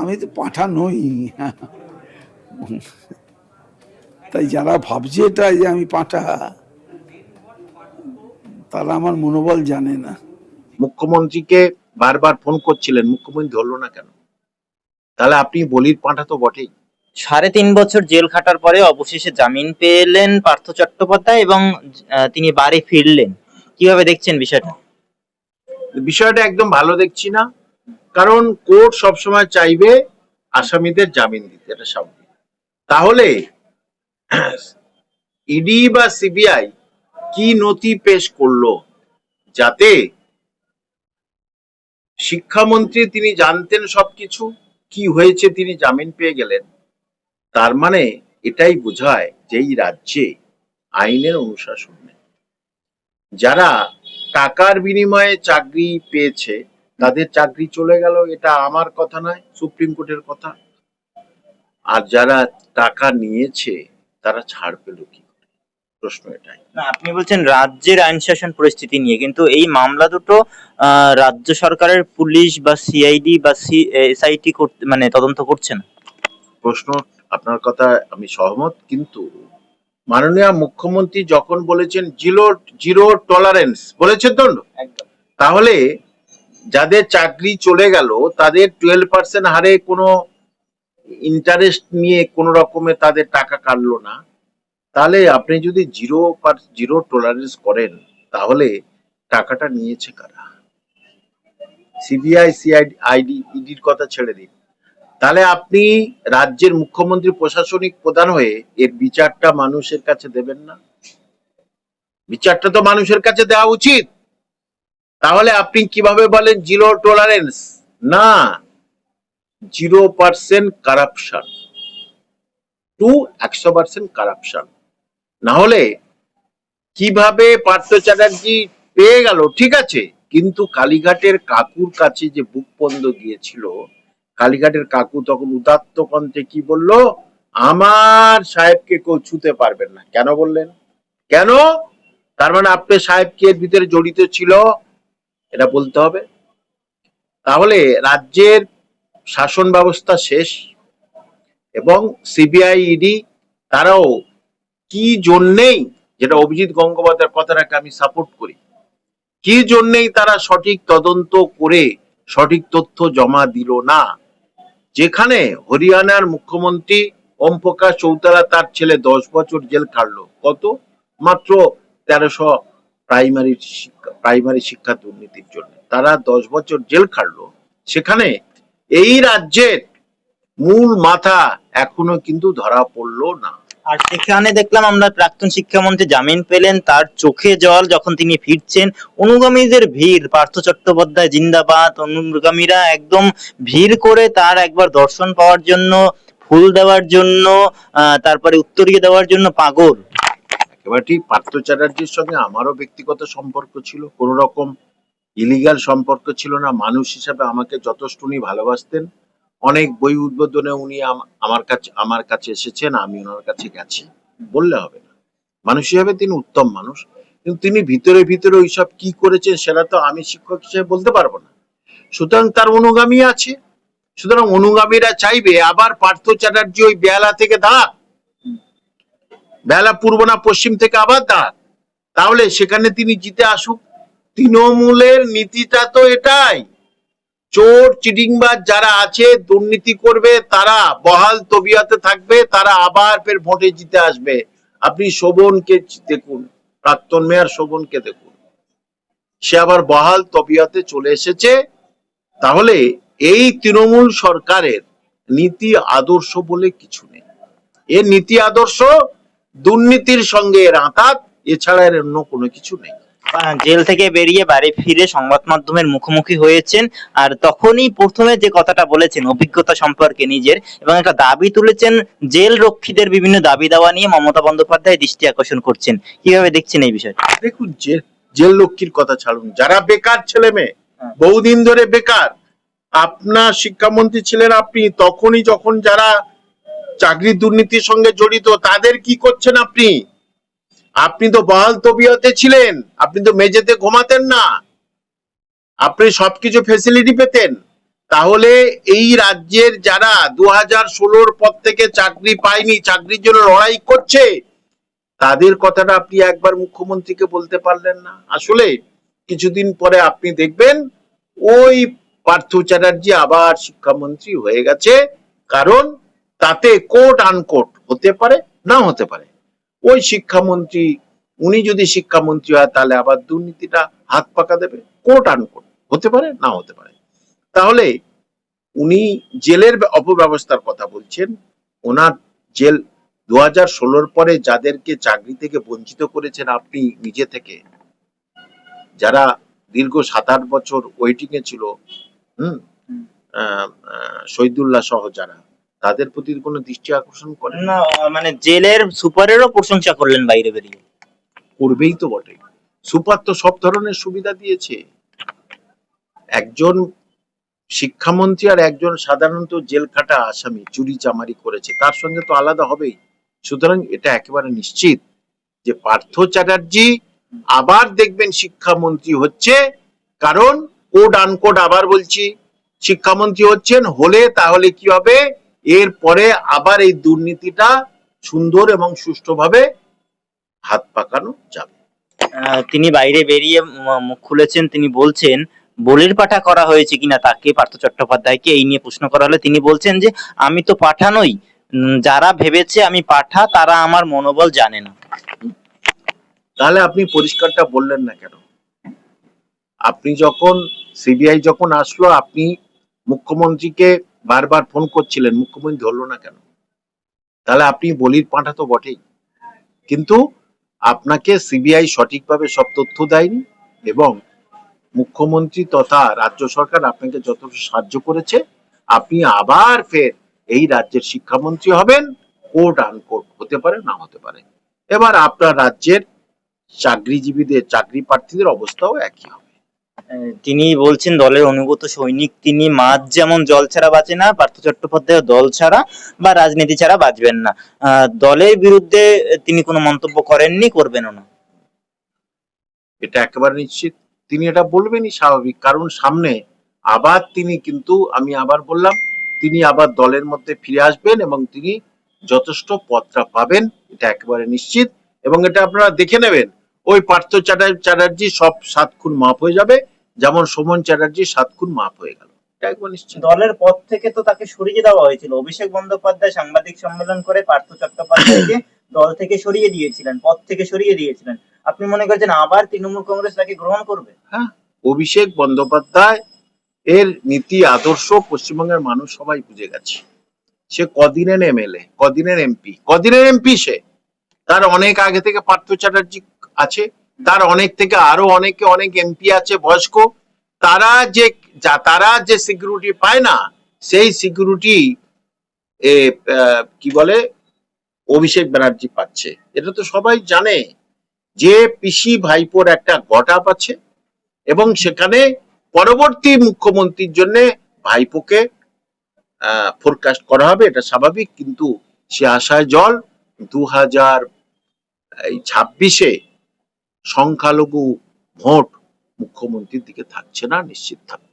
আমি তো পাঠা নই। তাই যারা ভাবছে এটা যে আমি পাঠা তারা আমার মনোবল জানে না। মুখ্যমন্ত্রীকে বারবার ফোন করছিলেন মুখ্যমন্ত্রী ধরলো না কেন? তাহলে আপনি বলির পাঁঠা তো বটেই। সাড়ে তিন বছর জেল খাটার পরে অবশেষে জামিন পেলেন পার্থ চট্টোপাধ্যায় এবং তিনি বাড়ি ফিরলেন। কীভাবে দেখছেন বিষয়টা? বিষয়টা একদম ভালো দেখছি না। কারণ কোর্ট সবসময় চাইবে আসামিদের জামিন দিতে, এটা স্বাভাবিক। তাহলে ইডি বা সিবিআই কি নথি পেশ করল যাতে শিক্ষামন্ত্রী তিনি জানতেন সবকিছু, কি হয়েছে তিনি জামিন পেয়ে গেলেন, তার মানে এটাই বোঝায় যে এই রাজ্যে আইনের অনুশাসন নেই। যারা টাকার বিনিময়ে চাকরি পেয়েছে তাদের চাকরি চলে গেল এটা আমার কথা নয় সুপ্রিম কোর্টের কথা। আর যারা টাকা নিয়েছে তারা ছাড় পেল কি প্রশ্ন এটাই। না আপনি বলছেন রাজ্যের আইন শাসন পরিস্থিতি নিয়ে কিন্তু এই মামলা দুটো রাজ্য সরকারের পুলিশ বা সিআইডি বা এসআইটি মানে তদন্ত করছেন প্রশ্ন আপনার কথা আমি সহমত কিন্তু মাননীয় মুখ্যমন্ত্রী যখন বলেছেন জিরো জিরো টলারেন্স বলেছেন তো? তাহলে যাদের চাকরি চলে গেল তাদের টুয়েলভ পার্সেন্ট হারে কোনো ইন্টারেস্ট নিয়ে কোনো রকমে তাদের টাকা কাটলো না। তাহলে আপনি যদি জিরো পার জিরো টলারেন্স করেন তাহলে টাকাটা নিয়েছে কারা? সিবিআই সিআইডি আইডি ইডির কথা ছেড়ে দিন। তাহলে আপনি রাজ্যের মুখ্যমন্ত্রী প্রশাসনিক প্রধান হয়ে এর বিচারটা মানুষের কাছে দেবেন না? বিচারটা তো মানুষের কাছে দেওয়া উচিত। তাহলে আপনি কীভাবে বলেন জিরো টলারেন্স না। জিরো পার্সেন্ট কারাপশন টু একশো পার্সেন্ট কারাপশন না হলে কীভাবে পার্থ চ্যাটার্জি পেয়ে গেল? ঠিক আছে। কিন্তু কালীঘাটের কাকুর কাছে যে বুক পন্দ গিয়েছিল কালীঘাটের কাকু তখন উদাত্ত কণ্ঠে কি বলল? আমার সাহেবকে কেউ ছুতে পারবেন না। কেন বললেন? কেন? তার মানে আপনার সাহেবকে এর ভিতরে জড়িত ছিল? এটা বলতে হবে। তাহলে রাজ্যের শাসন ব্যবস্থা শেষ এবং সিবিআই ইডি তারাও কি জন্যেই, যেটা অভিজিৎ গঙ্গোপাধ্যায়ের কথাটাকে আমি সাপোর্ট করি, কি জন্যেই তারা সঠিক তদন্ত করে সঠিক তথ্য জমা দিল না? যেখানে হরিয়ানার মুখ্যমন্ত্রী ওম প্রকাশ চৌতালা তার ছেলে দশ বছর জেল কাটলো কত? মাত্র তেরোশো প্রাইমারি শিক্ষা প্রাইমারি শিক্ষা দুর্নীতির জন্য। তারা দশ বছর জেল কাটলো সেখানে এই রাজ্যের মূল মাথা এখনও কিন্তু ধরা পড়ল না। আর সেখানে দেখলাম আমরা প্রাক্তন শিক্ষামন্ত্রী জামিন পেলেন। তার চোখে জল যখন তিনি ফিরছেন, অনুগামীদের ভিড়, পার্থ চট্টোপাধ্যায় জিন্দাবাদ, অনুগামীরা একদম ভিড় করে তার একবার দর্শন পাওয়ার জন্য, ফুল দেওয়ার জন্য তারপরে উত্তরীয় দেওয়ার জন্য পাগল। ঠিক পার্থ সঙ্গে আমারও ব্যক্তিগত সম্পর্ক ছিল, কোন রকম ইলিগাল সম্পর্ক ছিল না। মানুষ হিসাবে আমাকে যথেষ্ট উনি ভালোবাসতেন। অনেক বই উদ্বোধনে উনি আম- আমার কাছে আমার কাছে এসেছেন, আমি ওনার কাছে গেছি। বললে হবে না। মানুষ হিসাবে তিনি উত্তম মানুষ। কিন্তু তিনি ভিতরে ভিতরে ওইসব কি করেছেন সেটা তো আমি শিক্ষক হিসেবে বলতে পারব না। সুতরাং তার অনুগামী আছে। সুতরাং অনুগামীরা চাইবে, আবার পার্থ চ্যাটার্জি ওই বেলা থেকে দাঁড়াক। বেলা পূর্ব না পশ্চিম থেকে আবার দাঁড়াক। তাহলে সেখানে তিনি জিতে আসুক। তৃণমূলের নীতিটা তো এটাই। চোর, চিটিংবাজ যারা আছে, দুর্নীতি করবে, তারা বহাল তবিয়াতে থাকবে, তারা আবার ফের ভোটে জিতে আসবে। আপনি শোভনকে দেখুন, প্রাক্তন মেয়র শোভনকে দেখুন। সে আবার বহাল তবিয়াতে চলে এসেছে। তাহলে এই তৃণমূল সরকারের নীতি আদর্শ বলে কিছু নেই। এর নীতি আদর্শ দুর্নীতির সঙ্গে এর আঁতাত এছাড়া এর অন্য কোনো কিছু নেই। জেল থেকে বেরিয়ে বাড়ি ফিরে সংবাদ মাধ্যমের মুখোমুখি হয়েছেন। আর তখনই প্রথমে যে কথাটা বলেছেন অভিজ্ঞতা সম্পর্কে নিজের এবং একটা দাবি তুলেছেন জেল রক্ষীদের বিভিন্ন দাবি দাওয়া নিয়ে মমতা বন্দ্যোপাধ্যায় দৃষ্টি আকর্ষণ করছেন। কীভাবে দেখছেন এই বিষয়টা? দেখুন জেল জেল লক্ষ্মীর কথা ছাড়ুন। যারা বেকার ছেলে মেয়ে হ্যাঁ। বহুদিন ধরে বেকার আপনার শিক্ষামন্ত্রী ছিলেন আপনি তখনই যখন যারা চাকরি দুর্নীতির সঙ্গে জড়িত তাদের কি করছেন আপনি? আপনি তো বহাল তবিয়তে ছিলেন। আপনি তো মেঝেতে ঘুমাতেন না। আপনি সবকিছু ফেসিলিটি পেতেন। তাহলে এই রাজ্যের যারা দু হাজার ষোলোর পর থেকে চাকরি পায়নি, চাকরির জন্য লড়াই করছে, তাদের কথাটা আপনি একবার মুখ্যমন্ত্রীকে বলতে পারলেন না। আসলে কিছুদিন পরে আপনি দেখবেন, ওই পার্থ চ্যাটার্জি আবার শিক্ষামন্ত্রী হয়ে গেছে। কারণ তাতে কোট আনকোট হতে পারে, না হতে পারে। ওই শিক্ষামন্ত্রী উনি যদি শিক্ষামন্ত্রী হয় তাহলে আবার দুর্নীতিটা হাত পাকা দেবে? কোট আনকোট হতে পারে? না হতে পারে। তাহলে উনি জেলের অপব্যবস্থার কথা বলছেন। ওনার জেল দু হাজার ষোলোর পরে যাদেরকে চাকরি থেকে বঞ্চিত করেছেন আপনি নিজে থেকে যারা দীর্ঘ সাত আট বছর ওয়েটিং এ ছিল হুম? আহ, শহীদুল্লাহ সহ যারা তাদের প্রতি কোনো দৃষ্টি আকর্ষণ করেন না মানে জেলের সুপারেরও প্রশংসা করলেন বাইরে বেরিয়ে। করবেই তো বটে। সুপার তো সব ধরনের সুবিধা দিয়েছে। একজন শিক্ষামন্ত্রী আর একজন সাধারণত জেল খাটা আসামি চুরি চামারি করেছে তার সঙ্গে তো আলাদা হবেই। সুতরাং এটা একেবারে নিশ্চিত যে পার্থ চ্যাটার্জি আবার দেখবেন শিক্ষামন্ত্রী হচ্ছে কারণ কোড আনকোড আবার বলছি শিক্ষামন্ত্রী হচ্ছেন হলে তাহলে কি হবে? এরপরে আবার এই দুর্নীতিটা সুন্দর এবং সুষ্ঠুভাবে হাত পাকানো যাবে। তিনি বাইরে বেরিয়ে মুখ খুলেছেন তিনি বলছেন বলির পাঠা করা হয়েছে কিনা তাকে? পার্থ চট্টোপাধ্যায়কে এই নিয়ে প্রশ্ন করা হলে। তিনি বলছেন যে আমি তো পাঠা নই যারা ভেবেছে আমি পাঠা তারা আমার মনোবল জানে না। তাহলে আপনি পরিষ্কারটা বললেন না কেন? আপনি যখন সিবিআই যখন আসলো আপনি মুখ্যমন্ত্রীকে বারবার ফোন করছিলেন, মুখ্যমন্ত্রী ধরলো না কেন? তাহলে আপনি বলির পাঠা তো বটেই। কিন্তু আপনাকে সিবিআই সঠিকভাবে সব তথ্য দেয়নি এবং মুখ্যমন্ত্রী তথা রাজ্য সরকার আপনাকে যথেষ্ট সাহায্য করেছে, আপনি আবার ফের এই রাজ্যের শিক্ষামন্ত্রী হবেন কোর্ট আনকোর্ট হতে পারে, না হতে পারে। এবার আপনার রাজ্যের চাকরিজীবীদের, চাকরি প্রার্থীদের অবস্থাও একই হবে। তিনি বলছেন দলের অনুগত সৈনিক। তিনি মাছ যেমন জল ছাড়া বাঁচে না, পার্থ চট্টোপাধ্যায় দল ছাড়া বা রাজনীতি ছাড়া বাঁচবেন না। দলের বিরুদ্ধে তিনি কোনো মন্তব্য করেননি, করবেনও না। এটা একেবারে নিশ্চিত। তিনি এটা বলবেনই স্বাভাবিক, কারণ সামনে আবার তিনি কিন্তু, আমি আবার বললাম, তিনি আবার দলের মধ্যে ফিরে আসবেন এবং তিনি যথেষ্ট পদটা পাবেন, এটা একেবারে নিশ্চিত। এবং এটা আপনারা দেখে নেবেন ওই পার্থ চ্যাটার- চ্যাটার্জি সব সাত খুন মাফ হয়ে যাবে। যেমন সুমন চ্যাটার্জি সাত খুন মাফ হয়ে গেল। দলের পদ থেকে তো তাকে সরিয়ে দেওয়া হয়েছিল। অভিষেক বন্দ্যোপাধ্যায় সাংবাদিক সম্মেলন করে পার্থ চট্টোপাধ্যায়কে দল থেকে সরিয়ে দিয়েছিলেন পদ থেকে সরিয়ে দিয়েছিলেন। আপনি মনে করছেন আবার তৃণমূল কংগ্রেস তাকে গ্রহণ করবে? হ্যাঁ অভিষেক বন্দ্যোপাধ্যায় এর নীতি আদর্শ পশ্চিমবঙ্গের মানুষ সবাই বুঝে গেছে। সে কদিনের এমএলএ কদিনের এমপি কদিনের এমপি সে। তার অনেক আগে থেকে পার্থ চ্যাটার্জি আছে, তার অনেক থেকে আরও অনেকে, অনেক এমপি আছে, বয়স্ক। তারা যে তারা যে সিকিউরিটি পায় না, সেই সিকিউরিটি কি বলে, অভিষেক ব্যানার্জি পাচ্ছে। এটা তো সবাই জানে যে পিসি ভাইপোর একটা গটাপ আছে এবং সেখানে পরবর্তী মুখ্যমন্ত্রীর জন্য ভাইপোকে ফোরকাস্ট করা হবে, এটা স্বাভাবিক। কিন্তু সে আশায় জল, দু হাজার ছাব্বিশে সংখ্যালঘু ভোট মুখ্যমন্ত্রীর দিকে থাকছে না নিশ্চিত থাকছে।